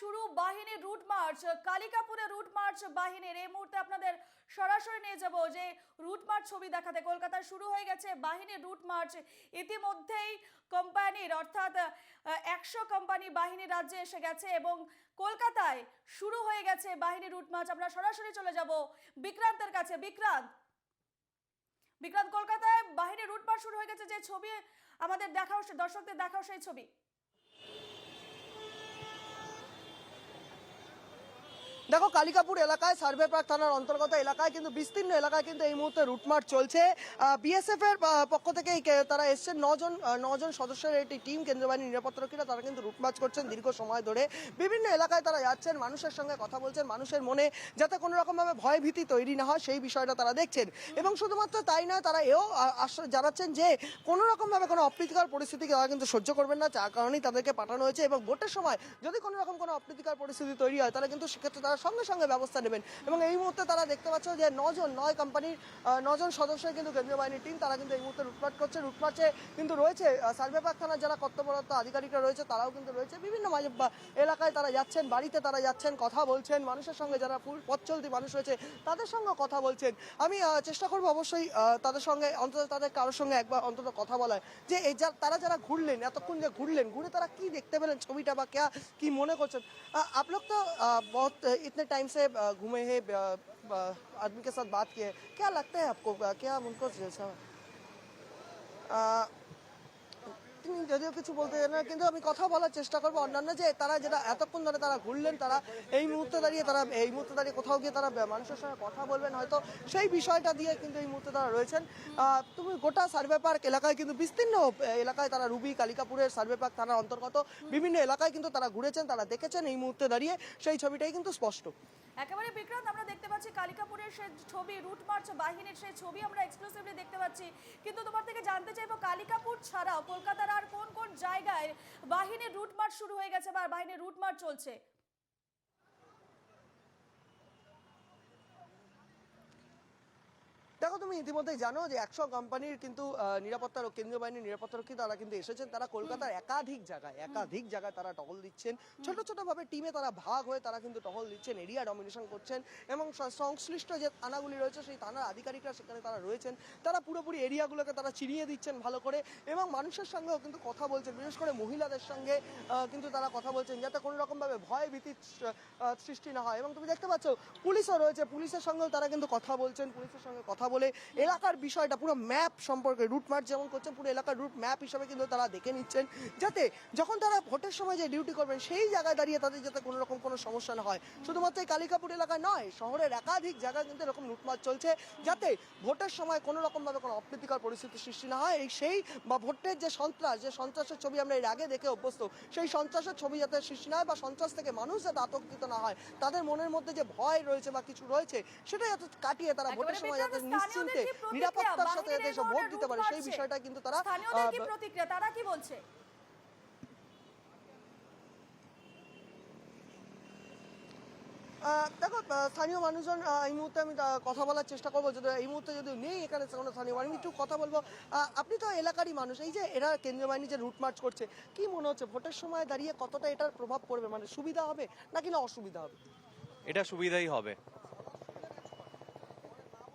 শুরু বাহিনীর route march কালিকাপুরে রুট মার্চ বাহিনীর। এই মুহূর্তে আপনাদের সরাসরি নিয়ে যাব যে রুট মার্চ ছবি দেখাতে। কলকাতায় শুরু হয়ে গেছে বাহিনীর রুট মার্চ ইতিমধ্যেই কোম্পানির অর্থাৎ একশো কোম্পানি বাহিনী রাজ্যে এসে গেছে এবং কলকাতায় শুরু হয়ে গেছে বাহিনীর রুট মার্চ আমরা সরাসরি চলে যাব বিক্রান্তের কাছে। বিক্রান্ত। বিক্রান্ত, কলকাতায় বাহিনীর রুট মার্চ শুরু হয়ে গেছে যে ছবি আমাদের দেখাও, দর্শকদের দেখাও সেই ছবি। দেখো, কালিকাপুর এলাকায় সার্ভে পার্ক থানার অন্তর্গত এলাকায় কিন্তু বিস্তীর্ণ এলাকায় কিন্তু এই মুহূর্তে রুটমার্চ চলছে। বিএসএফ এর পক্ষ থেকে তারা এসছেন। নজন নজন সদস্যের একটি টিম, কেন্দ্রীয় বাহিনী নিরাপত্তারক্ষীরা তারা কিন্তু রুটমার্চ করছেন দীর্ঘ সময় ধরে। বিভিন্ন এলাকায় তারা যাচ্ছেন, মানুষের সঙ্গে কথা বলছেন, মানুষের মনে যাতে কোনো রকমভাবে ভয় ভীতি তৈরি না হয়, সেই বিষয়টা তারা দেখছেন। এবং শুধুমাত্র তাই নয়, তারা এও, আ- আশ্বাস জানাচ্ছেন যে কোনো রকমভাবে কোনো অপ্রীতিকর পরিস্থিতিকে তারা কিন্তু সহ্য করবেন না, যার কারণেই তাদেরকে পাঠানো হয়েছে। এবং ভোটের সময় যদি কোনো রকম কোনো অপ্রীতিকর পরিস্থিতি তৈরি হয়, তাহলে কিন্তু সেক্ষেত্রে তারা সঙ্গে সঙ্গে ব্যবস্থা নেবেন। এবং এই মুহূর্তে তারা দেখতে পাচ্ছ যে নজন, নয় কোম্পানির নজন সদস্য কিন্তু কেন্দ্রীয় বাহিনীর টিম তারা কিন্তু এই মুহূর্তে লুটপাট করছে। লুটপাটে কিন্তু রয়েছে সার্ভে থানার যারা কর্তব্যরত আধিকারিকরা রয়েছে, তারাও কিন্তু রয়েছে। বিভিন্ন এলাকায় তারা যাচ্ছেন, বাড়িতে তারা যাচ্ছেন, কথা বলছেন, মানুষের সঙ্গে যারা পথ চলতি মানুষ রয়েছে, তাদের সঙ্গে কথা বলছেন। আমি চেষ্টা করব অবশ্যই তাদের সঙ্গে, অন্তত তাদের কারোর সঙ্গে একবার অন্তত কথা বলার। যে এই যা, তারা যারা ঘুরলেন, এতক্ষণ যে ঘুরলেন, ঘুরে তারা কি দেখতে পেলেন ছবিটা বা কে, কি মনে করছেন? আপলোক তো कितने टाइम से घूमे हैं आदमी के साथ बात किए है? क्या लगता है आपको? क्या उनको जैसा তিনি যদিও কিছু বলতে চান না, কিন্তু আমি কথা বলার চেষ্টা করব অন্যান্য যে তারা যেটা এতক্ষণ ধরে তারা ঘুরলেন, তারা এই মুহূর্তে দাঁড়িয়ে, তারা এই মুহূর্তে দাঁড়িয়ে কোথাও গিয়ে তারা মানুষের সঙ্গে কথা বলবেন হয়তো। সেই বিষয়টা দিয়ে কিন্তু এই মুহূর্তে তারা রয়েছেন। তুমি গোটা সার্ভে পার্ক এলাকায় কিন্তু বিস্তীর্ণ এলাকায় তারা রুবি, কালিকাপুরের সার্ভে পার্ক থানার অন্তর্গত বিভিন্ন এলাকায় কিন্তু তারা ঘুরেছেন, তারা দেখেছেন এই মুহূর্তে দাঁড়িয়ে। সেই ছবিটাই কিন্তু স্পষ্ট। একেবারে বিক্রান্ত, আমরা দেখতে পাচ্ছি কালিকাপুরের সেই ছবি, রুট মার্চ বাহিনীর সেই ছবি আমরা এক্সক্লুসিভলি দেখতে পাচ্ছি। কিন্তু তোমার থেকে জানতে চাইব, কালিকাপুর ছাড়াও কলকাতার আর কোন কোন জায়গায় বাহিনীর রুট মার্চ শুরু হয়ে গেছে বা বাহিনীর রুট মার্চ চলছে? দেখো তুমি ইতিমধ্যে জানো যে একশো কোম্পানির কিন্তু নিরাপত্তা কেন্দ্রীয় বাহিনীর নিরাপত্তারক্ষী তারা কিন্তু এসেছেন। তারা কলকাতার একাধিক জায়গায় একাধিক জায়গায় তারা টহল দিচ্ছেন। ছোট ছোট ভাবে টিমে তারা ভাগ হয়ে তারা কিন্তু টহল দিচ্ছেন এরিয়া ডমিনেশন করছেন এবং সংশ্লিষ্ট যে থানাগুলি রয়েছে সেই থানার আধিকারিকরা সেখানে তারা রয়েছেন। তারা পুরোপুরি এরিয়াগুলোকে তারা চিনিয়ে দিচ্ছেন ভালো করে এবং মানুষের সঙ্গেও কিন্তু কথা বলছেন। বিশেষ করে মহিলাদের সঙ্গে কিন্তু তারা কথা বলছেন যাতে কোনো রকমভাবে ভয় ভীতির আহ, সৃষ্টি না হয়। এবং তুমি দেখতে পাচ্ছ পুলিশও রয়েছে পুলিশের সঙ্গেও তারা কিন্তু কথা বলছেন পুলিশের সঙ্গে কথা বলে এলাকার বিষয়টা পুরো ম্যাপ সম্পর্কে রুট মার্চ যেমন করছেন পুরো এলাকার রুট ম্যাপ হিসাবে কিন্তু তারা দেখে নিচ্ছেন। যাতে যখন তারা ভোটের সময় যে ডিউটি করবেন সেই জায়গায় দাঁড়িয়ে তাদের যাতে কোনো রকম কোনো সমস্যা না হয়। শুধুমাত্র এই কালিকাপুর এলাকায় নয় শহরের একাধিক জায়গায় কিন্তু এরকম লুটমার চলছে যাতে ভোটের সময় কোনো রকমভাবে কোনো অপ্রীতিকর পরিস্থিতি সৃষ্টি না হয়। এই সেই বা ভোটের যে সন্ত্রাস যে সন্ত্রাসের ছবি আমরা এর আগে দেখে অভ্যস্ত সেই সন্ত্রাসের ছবি যাতে সৃষ্টি না হয় বা সন্ত্রাস থেকে মানুষ যাতে আতঙ্কিত না হয় তাদের মনের মধ্যে যে ভয় রয়েছে বা কিছু রয়েছে সেটা যাতে কাটিয়ে তারা ভোটের সময় যাতে নিশ্চিন্তে নিরাপত্তার সাথে যাতে ভোট দিতে পারে সেই বিষয়টা কিন্তু তারা স্থানীয়দের কি প্রতিক্রিয়া? তারা কি বলছে? দেখো স্থানীয় মানুষজন এই মুহূর্তে আমি কথা বলার চেষ্টা করব যদি এই মুহূর্তে যদি নেই এখানে কোনো স্থানীয় আমি একটু কথা বলব। আহ, আপনি তো এলাকারই মানুষ এই যে এরা কেন্দ্রীয় বাহিনী যে রুট মার্চ করছে কি মনে হচ্ছে ভোটের সময় দাঁড়িয়ে কতটা এটার প্রভাব পড়বে? মানে সুবিধা হবে নাকি না অসুবিধা হবে? এটা সুবিধাই হবে।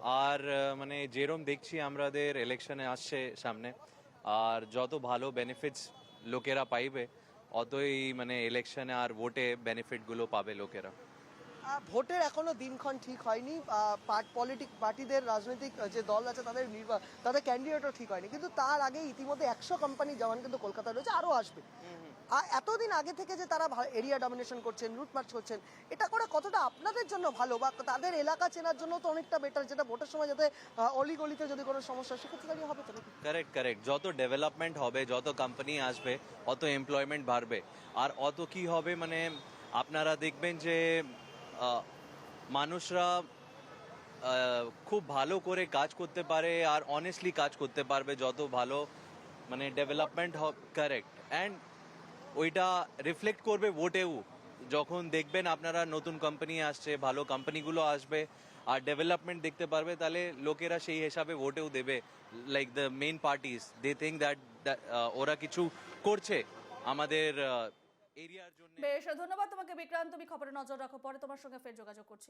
আর মানে যেরম দেখছি আমাদের ইলেকশনে আসছে সামনে, আর যত ভালো বেনিফিটস লোকেরা পাইবে, অতই মানে ইলেকশনে আর ভোটে বেনিফিটগুলো পাবে লোকেরা। ভোটের এখনও দিনক্ষণ ঠিক হয়নি। পার্ট পলিটিক পার্টিদের রাজনৈতিক যে দল আছে তাদের নির্বা- তাদের ক্যান্ডিডেটও ঠিক হয়নি। কিন্তু তার আগে ইতিমধ্যে একশো কোম্পানি জওয়ান কিন্তু কলকাতায় রয়েছে, আরও আসবে। আর এতদিন আগে থেকে যে তারা এরিয়া ডমিনেশন করছেন রুট মার্চ করছেন, এটা করে কতটা আপনাদের জন্য ভালো বা তাদের এলাকা চেনার জন্য তো অনেকটা বেটার যেটা ভোটের সময় যাতে অলি গলিতে যদি কোনো সমস্যা সেক্ষেত্রে দাঁড়িয়ে হবে কারেক্ট কারেক্ট যত ডেভেলপমেন্ট হবে, যত কোম্পানি আসবে, অত এমপ্লয়মেন্ট বাড়বে। আর অত কি হবে মানে আপনারা দেখবেন যে মানুষরা খুব ভালো করে কাজ করতে পারে আর অনেস্টলি কাজ করতে পারবে যত ভালো মানে ডেভেলপমেন্ট কারেক্ট অ্যান্ড ওইটা রিফ্লেক্ট করবে ভোটেও যখন দেখবেন আপনারা নতুন কোম্পানি আসছে, ভালো কোম্পানিগুলো আসবে আর ডেভেলপমেন্ট দেখতে পারবে, তাহলে লোকেরা সেই হিসাবে ভোটেও দেবে। Like the main parties they think that ওরা কিছু করছে। আমাদের এরিয়ার জন্য। বেশ, ধন্যবাদ তোমাকে, বিক্রান্ত, তুমি খবরে নজর রাখো, পরে তোমার সঙ্গে ফের যোগাযোগ করছি।